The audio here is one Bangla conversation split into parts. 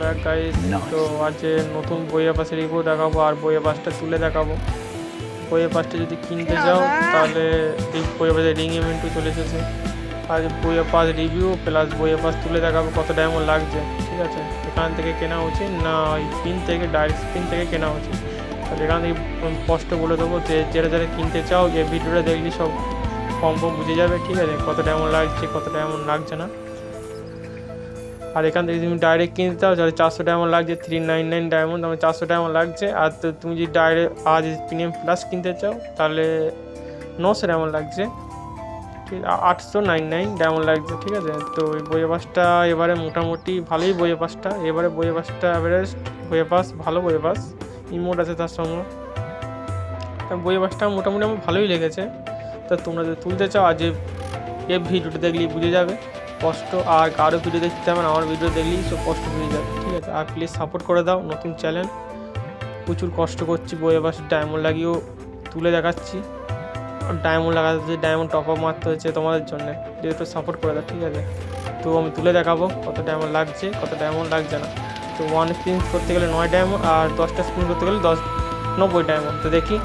ব্যাক গাইস তো আজ নতুন বইয়ের পাশে রিভিউ দেখাবো আর বইয়ের পাশটা তুলে দেখাবো। বইয়ের পাশটা যদি কিনতে যাও তাহলে এই বইয়ের পাশে রিং ইভেন্টও চলে এসেছে। আজ বইয়ের পাশ রিভিউ প্লাস বইয়ের পাশ তুলে দেখাবো কত ডায়মন্ড লাগছে ঠিক আছে? এখান থেকে কেনা উচিত না ওই পিন থেকে ডাইরেক্ট পিন থেকে কেনা উচিত তাহলে এখান থেকে স্পষ্ট বলে দেবো যে যারা যারা কিনতে চাও যে ভিডিওটা দেখলি সব কম কম বুঝে যাবে ঠিক আছে? কত ডায়মন্ড লাগছে কত ডায়মন্ড লাগছে না। আর এখান থেকে তুমি ডাইরেক্ট কিনতে চাও তাহলে চারশো ডায়মন্ড লাগছে থ্রি নাইন নাইন ডায়মন্ড আমার চারশো ডায়মন্ড লাগছে। আর তো তুমি যদি ডাইরেক্ট আজ প্রিমিয়াম প্লাস কিনতে চাও, তাহলে নশো ডায়মন্ড লাগছে। ঠিক আটশো নাইন নাইন ডায়মন্ড লাগছে, ঠিক আছে? তো এই বইয়ের পাসটা এবারে মোটামুটি ভালোই বইয়ে পাসটা এবারে বইয়ের পাসটা অ্যাভারেস্ট বইয়ের পাস ভালো বইয়ে পাস ইমোট আছে তার সঙ্গে। তা বইয়ের পাসটা মোটামুটি আমার ভালোই লেগেছে। তা তোমরা যদি তুলতে চাও, আজ এই ভিডিওটা দেখলেই বুঝে যাবে। কষ্ট আর কারও ভিডিও দেখতে হবে না, আমার ভিডিও দেখলেই সব কষ্ট বুঝে যাবে, ঠিক আছে? আর প্লিজ সাপোর্ট করে দাও নতুন চ্যানেল প্রচুর কষ্ট করছি বইয়ের পাশে ডায়মন্ড লাগিয়েও তুলে দেখাচ্ছি। ডায়মন্ড লাগাতে হচ্ছে ডায়মন্ড টপ আপ মারতে হচ্ছে তোমাদের জন্যে জন্য একটু সাপোর্ট করে দাও, ঠিক আছে? তো আমি তুলে দেখাবো কত ডায়মন্ড লাগছে, কত ডায়মন্ড লাগছে না। তো ওয়ান স্পিন করতে গেলে নয় ডায়মন্ড আর দশটা স্পিন করতে গেলে দশ, নব্বই ডায়মন্ড তো দেখি,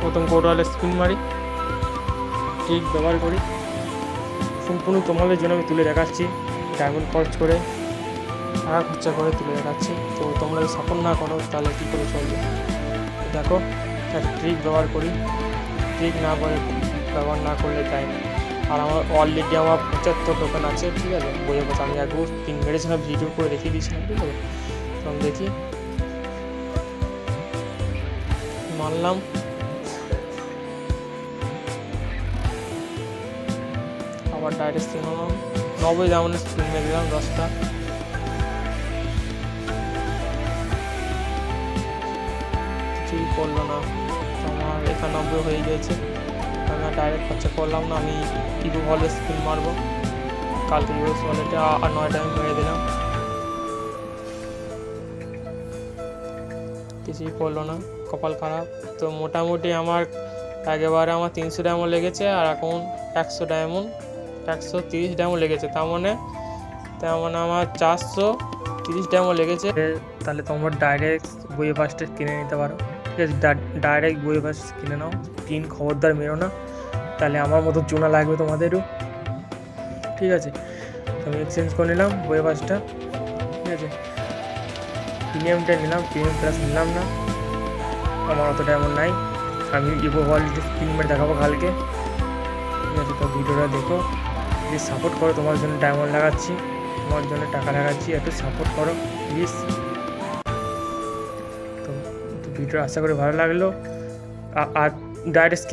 প্রথম কোটোয়ালে স্পিন মারি, ঠিক ব্যবহার করি। সম্পূর্ণ তোমাদের জন্য আমি তুলে দেখাচ্ছি ডায়মন্ড খরচ করে। টাকা খরচা করে তুলে দেখাচ্ছি। তো তোমরা যদি সাপোর্ট না করো, তাহলে কী করে চলবে? দেখো, একটা ট্রিক ব্যবহার করি। ট্রিক না করে ব্যবহার না করলে তাই আর আমার অলরেডি আমার পঁচাত্তর টোকেন আছে, ঠিক আছে? বইয়ের কথা আমি একবার তিন মেরেছিলাম ভিডিও করে দেখিয়ে দিয়েছিলাম, ঠিক আছে? তো আমি দেখি। মারলাম। আবার ডাইরেক্ট স্পিন হলাম নব্বই যেমন স্পিন মেরে দিলাম দশটা। কিছুই করল না। আমার একানব্বই হয়ে গেছে আমি ডাইরেক্ট খরচা করলাম না, আমি ইগো বলে স্পিন মারবো। কালকে ইউএস ওয়ালেটে আর নয়টা আমি মেরে দিলাম। কিছুই করল না, কপাল খারাপ। তো মোটামুটি আমার একেবারে আমার তিনশো ডায়মন্ড লেগেছে আর এখন একশো ডায়মন্ড একশো তিরিশ ডায়মন্ড লেগেছে, তার মানে তার মানে আমার চারশো তিরিশ ডায়মন্ড লেগেছে। তাহলে তোমরা ডাইরেক্ট বইয়ের পাসটা কিনে নিতে পারো। ঠিক আছে ডাইরেক্ট বইয়ের পাস কিনে নাও। পিন খবরদার মেরো না। তাহলে আমার মতো চুনা লাগবে তোমাদেরও। ঠিক আছে, আমি এক্সচেঞ্জ করে নিলাম বইয়ের পাসটা ঠিক আছে প্রিমিয়ামটা নিলাম প্রিমিয়াম প্লাস নিলাম না। আমার অত ডায়মন্ড নাই। আমি ইভো কোয়ালিটি স্পিন দেখাবো কালকে। ঠিক আছে, তো ভিডিওটা দেখো। প্লিজ সাপোর্ট করো, তোমার জন্য ডায়মন্ড লাগাচ্ছি, তোমার জন্য টাকা লাগাচ্ছি, একটু সাপোর্ট করো প্লিজ তো ভিডিও আশা করি ভালো লাগল। আর ডাইরেক্ট